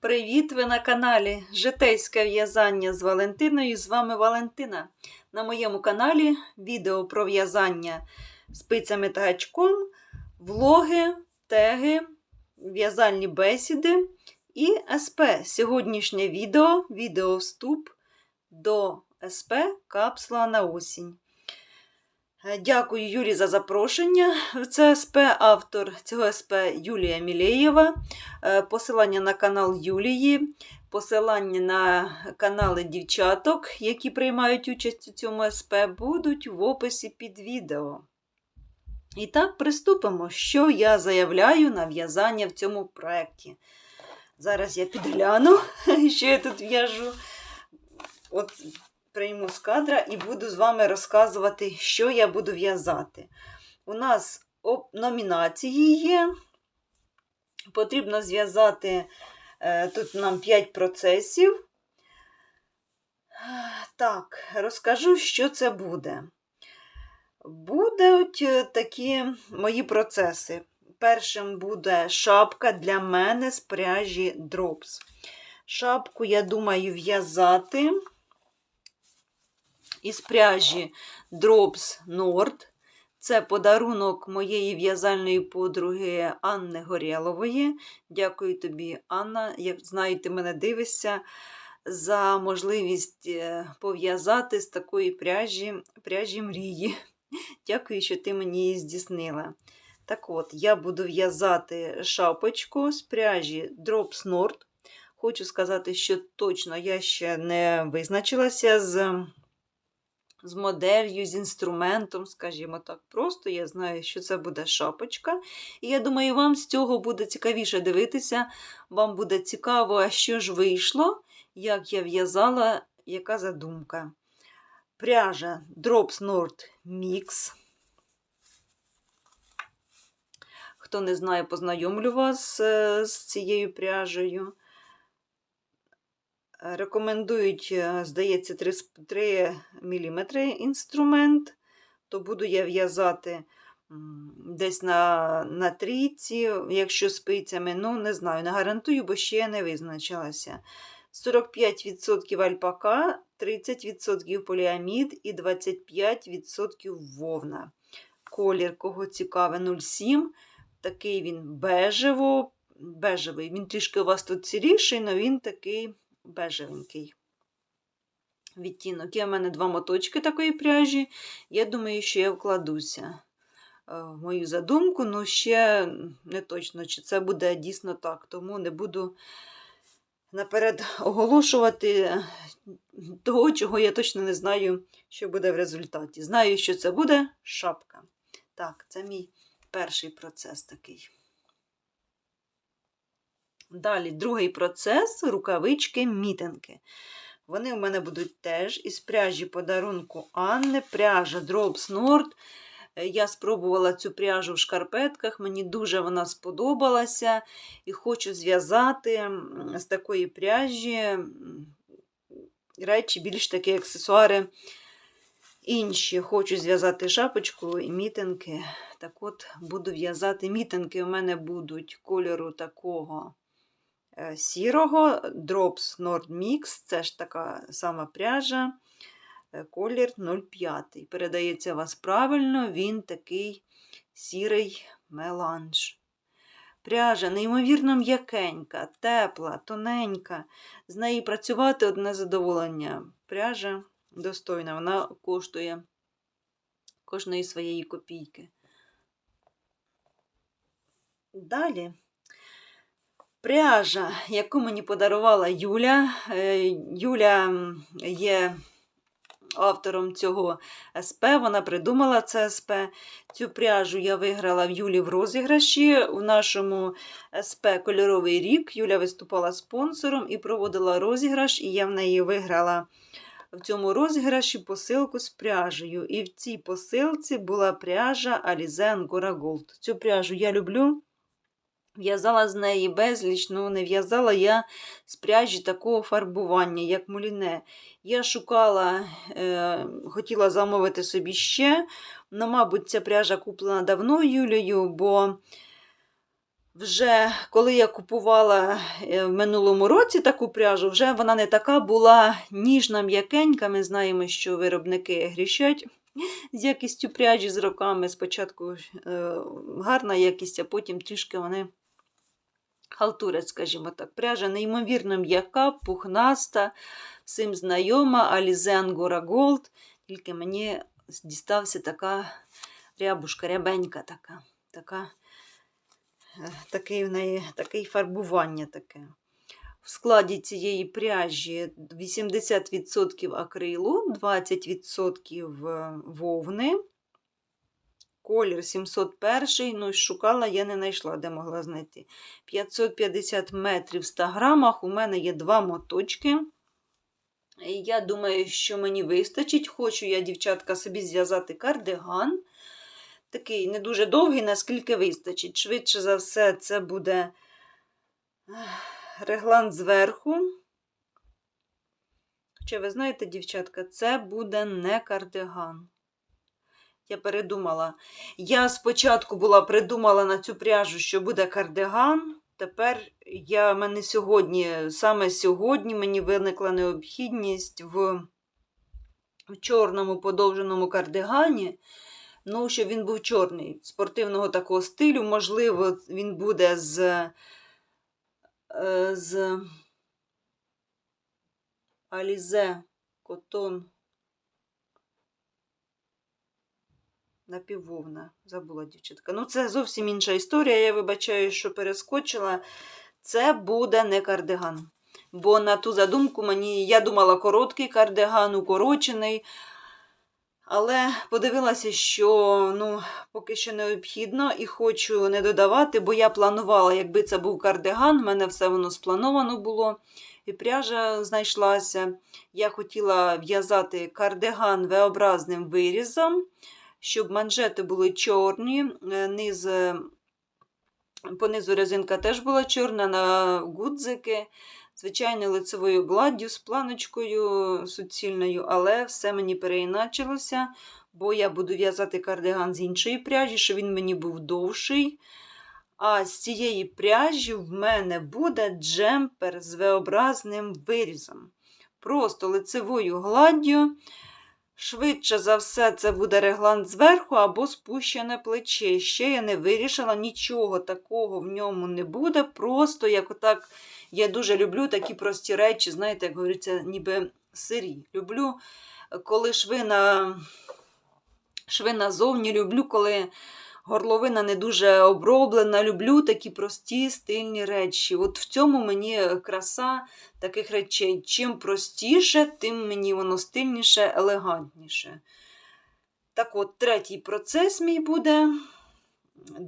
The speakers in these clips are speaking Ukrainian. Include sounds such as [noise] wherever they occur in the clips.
Привіт! Ви на каналі Житейське в'язання з Валентиною. З вами Валентина. На моєму каналі відео про в'язання спицями та гачком, влоги, теги, в'язальні бесіди і СП. Сьогоднішнє відео відео вступ до СП Капсула на осінь. Е, Дякую Юлі за запрошення це СП. Автор цього СП Юлія Мілеєва. Е, Посилання на канал Юлії, посилання на канали дівчаток, які приймають участь у цьому СП, будуть в описі під відео. І так, приступимо, що я заявляю на в'язання в цьому проєкті. Зараз я підгляну, [laughs] що я тут в'яжу. От прийму з кадра і буду з вами розказувати, що я буду в'язати. У нас номінації є. Потрібно зв'язати е, тут нам 5 процесів. Так, розкажу, що це буде. Будуть е, такі мої процеси. Першим буде шапка для мене з пряжі Drops. Шапку, я думаю, в'язати із пряжі Drops Nord. Це подарунок моєї в'язальної подруги Анни Горєлової. Дякую тобі, Анна. Як знаю, ти мене дивишся за можливість е, пов'язати з такої пряжі пряжі мрії. [laughs] Дякую, що ти мені її здійснила. Так от, я буду в'язати шапочку з пряжі Drops Nord. Хочу сказати, що точно я ще не визначилася з з моделлю, з інструментом, скажімо так, просто я знаю, що це буде шапочка. І я думаю, вам з цього буде цікавіше дивитися. Вам буде цікаво, а що ж вийшло, як я в'язала, яка задумка. Пряжа Drops Nord Mix. Хто не знає, познайомлю вас е, з цією пряжею. Рекомендують, е, здається, 3 3 мм інструмент, то буду я в'язати десь на на трійці, якщо спицями, ну, не знаю, не гарантую, бо ще я не визначилася. 45% альпака, 30% поліамід і 25% вовна. Колір, кого цікаве, 07. Такий він бежево, бежевий. Він трішки у вас тут сіріший, але він такий бежевенький відтінок. Є в мене два моточки такої пряжі. Я думаю, що я вкладуся е, в мою задумку, але ще не точно, чи це буде дійсно так. Тому не буду наперед оголошувати того, чого я точно не знаю, що буде в результаті. Знаю, що це буде шапка. Так, це мій перший процес такий. Далі другий процес рукавички мітинки. Вони у мене будуть теж із пряжі подарунку Анни, пряжа Drops Nord. Я спробувала цю пряжу в шкарпетках, мені дуже вона сподобалася. І хочу зв'язати з такої пряжі речі, більш такі аксесуари інші. Хочу зв'язати шапочку і мітинки. Так от, буду в'язати мітинки. У мене будуть кольору такого Е, сірого, Drops Nord Mix, це ж така сама пряжа, е, колір 05. Передається вас правильно, він такий сірий меланж. Пряжа, неймовірно м'якенька, тепла, тоненька. З неї працювати одне задоволення. Пряжа достойна, вона коштує кожної своєї копійки. Далі. Пряжа, яку мені подарувала Юля. Е, Юля є автором цього СП, вона придумала це СП. Цю пряжу я виграла в Юлі в розіграші. У нашому СП Кольоровий рік Юля виступала спонсором і проводила розіграш, і я в неї виграла в цьому розіграші посилку з пряжею. І в цій посилці була пряжа Alize Angora Gold. Цю пряжу я люблю. В'язала з неї безліч, ну не в'язала я з пряжі такого фарбування, як муліне. Я шукала, е, хотіла замовити собі ще. Ну, мабуть, ця пряжа куплена давно Юлею, бо вже коли я купувала е, в минулому році таку пряжу, вже вона не така була ніжна, м'якенька. Ми знаємо, що виробники грішать з якістю пряжі з роками. Спочатку е, гарна якість, а потім трішки вони халтурять, скажімо так. Пряжа неймовірно м'яка, пухнаста, всім знайома, Alize Angora Gold. Тільки мені дістався така рябушка, рябенька така. така е, Такий в неї таке фарбування таке. В складі цієї пряжі 80% акрилу, 20% вовни. Колір 701, ну шукала, я не знайшла, де могла знайти. 550 метрів в 100 грамах. У мене є два моточки. Я думаю, що мені вистачить. Хочу я, дівчатка, собі зв'язати кардиган. Такий не дуже довгий, наскільки вистачить. Швидше за все, це буде реглан зверху. Хоча, ви знаєте, дівчатка, це буде не кардиган. Я передумала. Я спочатку була придумала на цю пряжу, що буде кардиган. Тепер я мене сьогодні, саме сьогодні мені виникла необхідність в, в чорному подовженому кардигані. Ну, щоб він був чорний, спортивного такого стилю. Можливо, він буде з, е, з Alize Котон. Напіввовна, забула дівчатка. Ну, це зовсім інша історія. Я вибачаю, що перескочила. Це буде не кардиган. Бо на ту задумку мені, я думала, короткий кардиган, укорочений. Але подивилася, що ну, поки що необхідно і хочу не додавати, бо я планувала, якби це був кардиган, в мене все воно сплановано було. І пряжа знайшлася. Я хотіла в'язати кардиган V-образним вирізом щоб манжети були чорні, е, низ, е, понизу резинка теж була чорна на гудзики, звичайною лицевою гладдю з планочкою суцільною, але все мені переіначилося, бо я буду в'язати кардиган з іншої пряжі, щоб він мені був довший. А з цієї пряжі в мене буде джемпер з V-образним вирізом. Просто лицевою гладдю. Швидше за все, це буде реглан зверху або спущене плече. Ще я не вирішила, нічого такого в ньому не буде. Просто як отак, я дуже люблю такі прості речі, знаєте, як говориться, ніби сирі. Люблю, коли шви на шви назовні, люблю, коли горловина не дуже оброблена. Люблю такі прості стильні речі. От в цьому мені краса таких речей. Чим простіше, тим мені воно стильніше, елегантніше. Так от, третій процес мій буде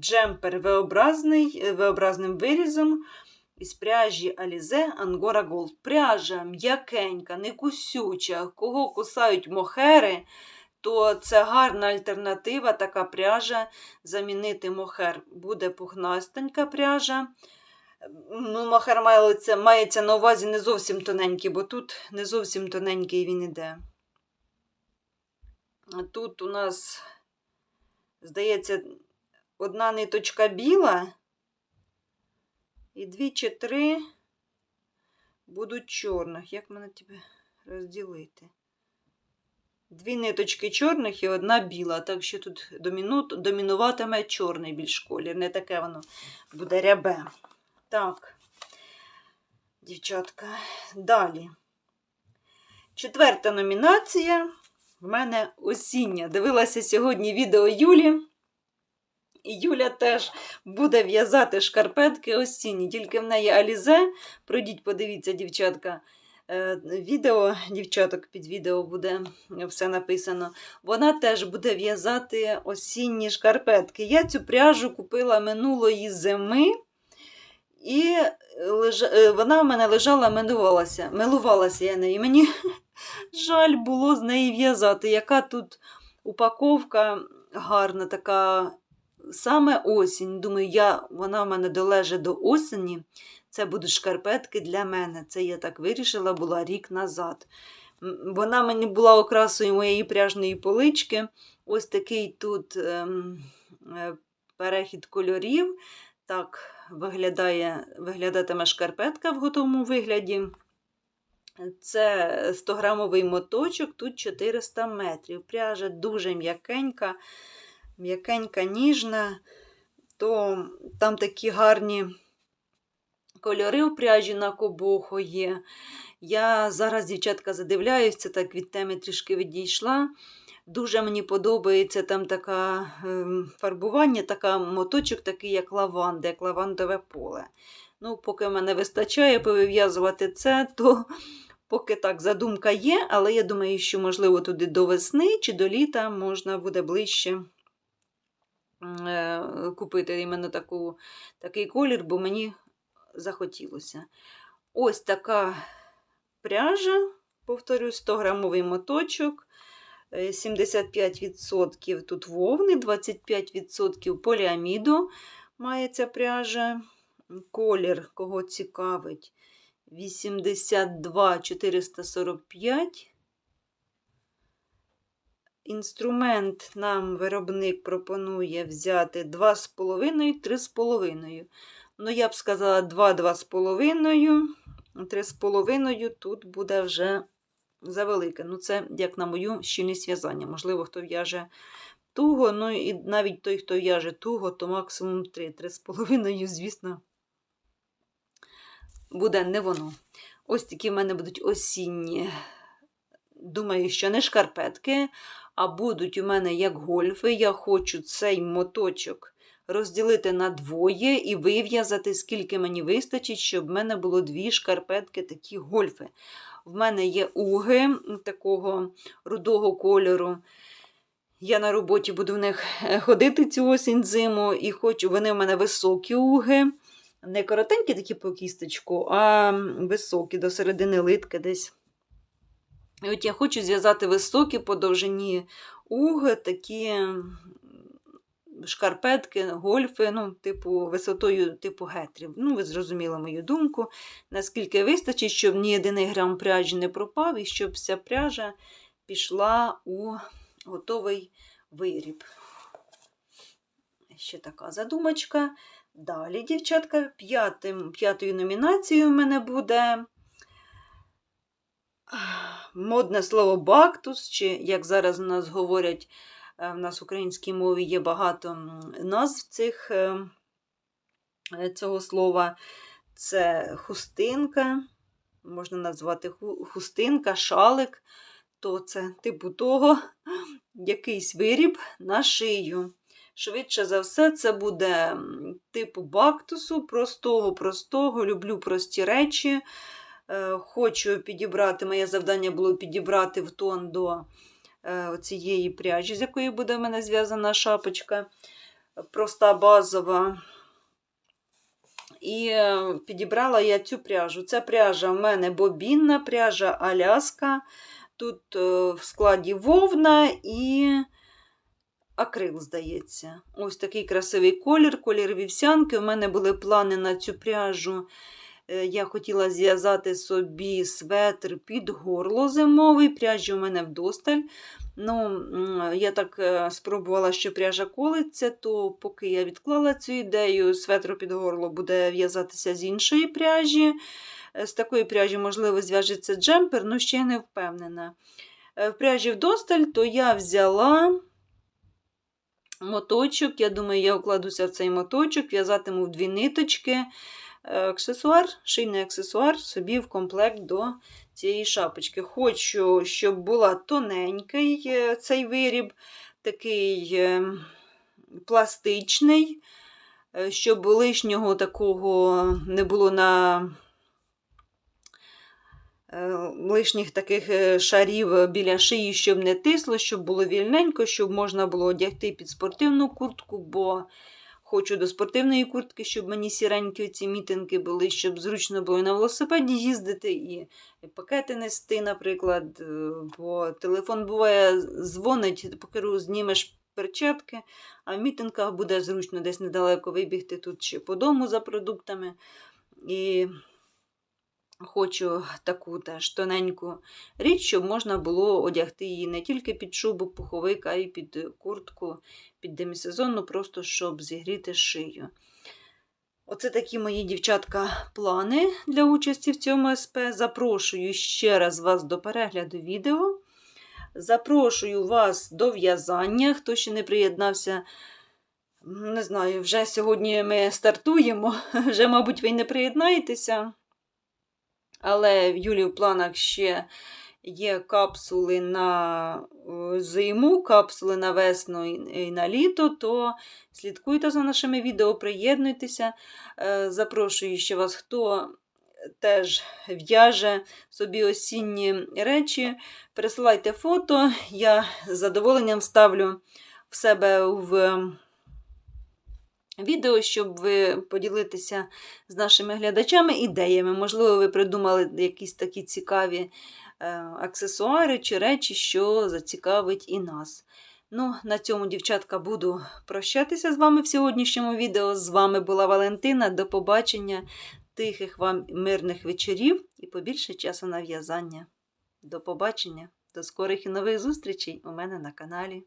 джемпер V-образний, V-образним вирізом. Із пряжі Alize Angora Gold. Пряжа м'якенька, не кусюча, кого кусають мохери, то це гарна альтернатива, така пряжа. Замінити мохер буде пухнастенька пряжа. Ну, Мохер мається, мається на увазі не зовсім тоненький, бо тут не зовсім тоненький він іде. Тут у нас, здається, одна ниточка біла, і дві чи три будуть чорних. Як мене тебе розділити? Дві ниточки чорних і одна біла. Так що тут доміну, домінуватиме чорний більш колір. Не таке воно буде рябе. Так, дівчатка, далі. Четверта номінація в мене осіння. Дивилася сьогодні відео Юлі. І Юля теж буде в'язати шкарпетки осінні, тільки в неї Алізе. Пройдіть, подивіться, дівчатка. Е, відео, дівчаток, під відео буде все написано. Вона теж буде в'язати осінні шкарпетки. Я цю пряжу купила минулої зими, і леж... Е, вона в мене лежала, милувалася. Милувалася я нею. Мені [laughs] жаль було з неї в'язати. Яка тут упаковка гарна, така саме осінь. Думаю, я, вона в мене долежить до осені. Це будуть шкарпетки для мене. Це я так вирішила була рік назад. Вона мені була окрасою моєї пряжної полички. Ось такий тут ем, е, перехід кольорів. Так, виглядає, виглядатиме шкарпетка в готовому вигляді. Це 100-грамовий моточок, тут 400 метрів. Пряжа дуже м'якенька, м'якенька, ніжна, то там такі гарні кольори в пряжі на кобоху є. Я зараз, дівчатка, задивляюся, так від теми трішки відійшла. Дуже мені подобається там така ем, фарбування, така моточок, такий, як лаванда, як лавандове поле. Ну, Поки мене вистачає повив'язувати це, то поки так задумка є, але я думаю, що, можливо, туди до весни чи до літа можна буде ближче е, купити іменно таку, такий колір, бо мені захотілося. Ось така пряжа, повторюсь, 100 грамовий моточок. 75% тут вовни, 25% поліаміду має ця пряжа. Колір, кого цікавить, 82 445. Інструмент нам виробник пропонує взяти 2,5-3,5. Ну, я б сказала 2-2,5, 3,5 тут буде вже завелике. Ну, це, як на мою, щільність в'язання. Можливо, хто в'яже туго, ну і навіть той, хто в'яже туго, то максимум 3. 3,5, звісно, буде не воно. Ось такі в мене будуть осінні. Думаю, що не шкарпетки, а будуть у мене як гольфи. Я хочу цей моточок розділити на двоє і вив'язати, скільки мені вистачить, щоб в мене було дві шкарпетки, такі гольфи. В мене є уги такого рудого кольору. Я на роботі буду в них е, ходити цю осінь зиму, і хочу, вони в мене високі уги. Не коротенькі такі по кісточку, а високі до середини литки десь. От я хочу зв'язати високі по довжині уги, такі шкарпетки, гольфи, ну, типу, висотою типу гетрів. Ну, ви зрозуміли мою думку, наскільки вистачить, щоб ні єдиний грам пряжі не пропав, і щоб вся пряжа пішла у готовий виріб. Ще така задумочка. Далі, дівчатка, п'ятим, п'ятою номінацією в мене буде модне слово бактус, чи, як зараз у нас говорять, в нас в українській мові є багато назв цих, е, е, цього слова. Це хустинка, можна назвати хустинка, шалик, то це типу того [laughs] якийсь виріб на шию. Швидше за все, це буде типу бактусу, простого-простого, люблю прості речі. Хочу підібрати, моє завдання було підібрати в тон до Е, цієї пряжі, з якої буде в мене зв'язана шапочка, проста базова. І е, підібрала я цю пряжу. Ця пряжа в мене бобінна пряжа Аляска. Тут е, в складі вовна і акрил, здається. Ось такий красивий колір, колір вівсянки. У мене були плани на цю пряжу. Я хотіла зв'язати собі светр під горло зимовий, пряжі у мене вдосталь. Ну, Я так е, спробувала, що пряжа колиться, то поки я відклала цю ідею, светро під горло буде в'язатися з іншої пряжі. Е, з такої пряжі, можливо, зв'яжеться джемпер, але ще не впевнена. Е, в пряжі вдосталь, то я взяла моточок. Я думаю, я вкладуся в цей моточок, в'язатиму в дві ниточки. Аксесуар, шийний аксесуар собі в комплект до цієї шапочки. Хочу, щоб була тоненький е, цей виріб, такий е, пластичний, е, щоб лишнього такого не було на лишніх таких шарів біля шиї, щоб не тисло, щоб було вільненько, щоб можна було одягти під спортивну куртку, бо Хочу до спортивної куртки, щоб мені сіренькі ці мітинги були, щоб зручно було на велосипеді їздити і пакети нести, наприклад. Е, бо телефон буває, дзвонить, поки знімеш перчатки, а в мітингах буде зручно десь недалеко вибігти тут чи по дому за продуктами. І Хочу таку теж тоненьку річ, щоб можна було одягти її не тільки під шубу, пуховик, а й під куртку, під демісезонну, просто щоб зігріти шию. Оце такі мої дівчатка плани для участі в цьому СП. Запрошую ще раз вас до перегляду відео. Запрошую вас до в'язання. Хто ще не приєднався, не знаю, вже сьогодні ми стартуємо. [laughs] Вже, мабуть, ви не приєднаєтеся. Але в Юлі в планах ще є капсули на е, зиму, капсули на весну і на літо, то слідкуйте за нашими відео, приєднуйтеся. Е, Запрошую ще вас, хто теж в'яже собі осінні речі. Присилайте фото, я з задоволенням ставлю в себе в відео, щоб ви поділитися з нашими глядачами ідеями. Можливо, ви придумали якісь такі цікаві е, аксесуари чи речі, що зацікавить і нас. Ну, на цьому, дівчатка, буду прощатися з вами в сьогоднішньому відео. З вами була Валентина. До побачення, тихих вам мирних вечорів і побільше часу на в'язання. До побачення, до скорих і нових зустрічей у мене на каналі.